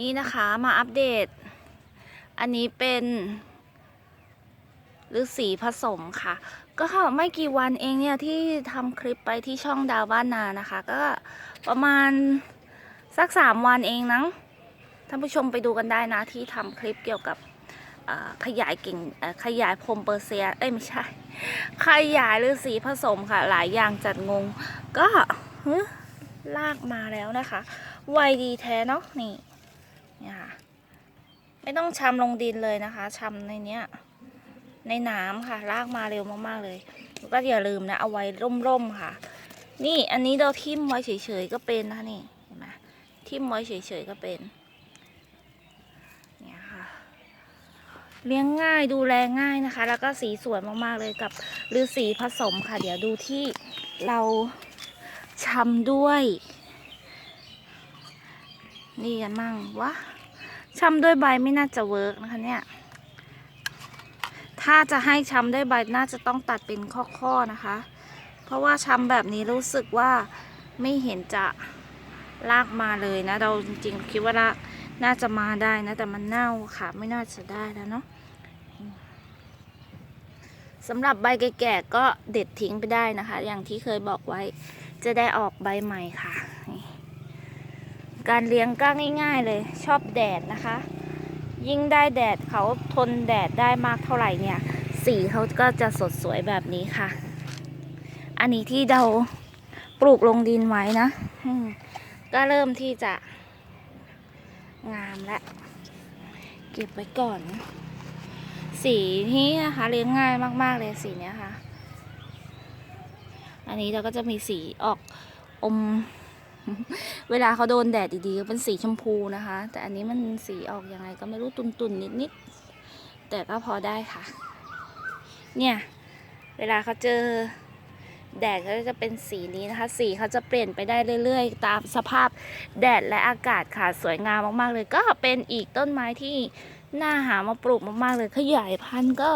นี่นะคะมาอัปเดต อันนี้เป็นฤาษีผสมค่ะ ก็ไม่กี่วันเองเนี่ยที่ทำคลิปไปที่ช่องดาวบ้านนานะคะ ก็ประมาณสักสามวันเองนะท่านผู้ชมไปดูกันได้นะที่ทำคลิปเกี่ยวกับขยายกิ่งขยายพรมเปอร์เซีย เอ้ยไม่ใช่ ขยายฤาษีผสมค่ะ หลายอย่างจัดงง ก็ลากมาแล้วนะคะ ไวดีแท้เนาะนี่ เนี่ยค่ะ ไม่ต้องชำลงดินเลยนะคะชำในเนี้ย ในน้ำค่ะ ลากมาเร็วมากๆเลยแล้วก็อย่าลืมนะ เอาไว้ร่มๆค่ะ นี่อันนี้เราทิ่มไว้เฉยๆก็เป็นนะนี่เห็นไหมทิ่มไว้เฉยๆก็เป็นเนี่ยค่ะ เลี้ยงง่ายดูแลง่ายนะคะ แล้วก็สีสวยมากๆเลยกับฤาษีผสมค่ะ เดี๋ยวดูที่เราชำด้วย นี่กันมั่งวะช้ำด้วยใบไม่น่าจะเวิร์กนะคะเนี่ย ถ้าจะให้ช้ำด้วยใบน่าจะต้องตัดเป็นข้อๆนะคะ เพราะว่าช้ำแบบนี้รู้สึกว่าไม่เห็นจะลากมาเลยนะ เราจริงๆคิดว่าลากน่าจะมาได้นะ แต่มันเน่าค่ะ ไม่น่าจะได้แล้วเนาะสำหรับใบแก่ๆก็เด็ดทิ้งไปได้นะคะ อย่างที่เคยบอกไว้จะได้ออกใบใหม่ค่ะ การเลี้ยงก็ง่าย ๆ เลยชอบแดดนะคะ ยิ่งได้แดดเขาทนแดดได้มากเท่าไหร่เนี่ย สีเขาก็จะสดสวยแบบนี้ค่ะ อันนี้ที่เราปลูกลงดินไว้นะก็เริ่มที่จะ งามแล้วเก็บไว้ก่อน สีนี้นะคะเลี้ยงง่ายมากๆเลยสีเนี้ยค่ะ อันนี้เราก็จะมีสีออกอม เวลาเขาโดนแดดดีๆก็เป็นสีชมพูนะคะ แต่อันนี้มันสีออกยังไงก็ไม่รู้ตุนๆนิดๆแต่ก็พอได้ค่ะ เนี่ยเวลาเขาเจอแดดก็จะเป็นสีนี้นะคะ สีเขาจะเปลี่ยนไปได้เรื่อย ๆ ตามสภาพแดดและอากาศค่ะสวยงามมากๆเลย ก็เป็นอีกต้นไม้ที่น่าหามาปลูกมากๆเลยขยายพันธุ์ก็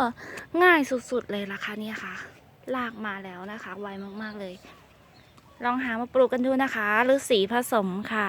ง่ายสุดๆเลยล่ะค่ะเนี่ยค่ะลากมาแล้วนะคะ ไวมากๆเลย ลองหามาปลูกกันดูนะคะหรือสีผสมค่ะ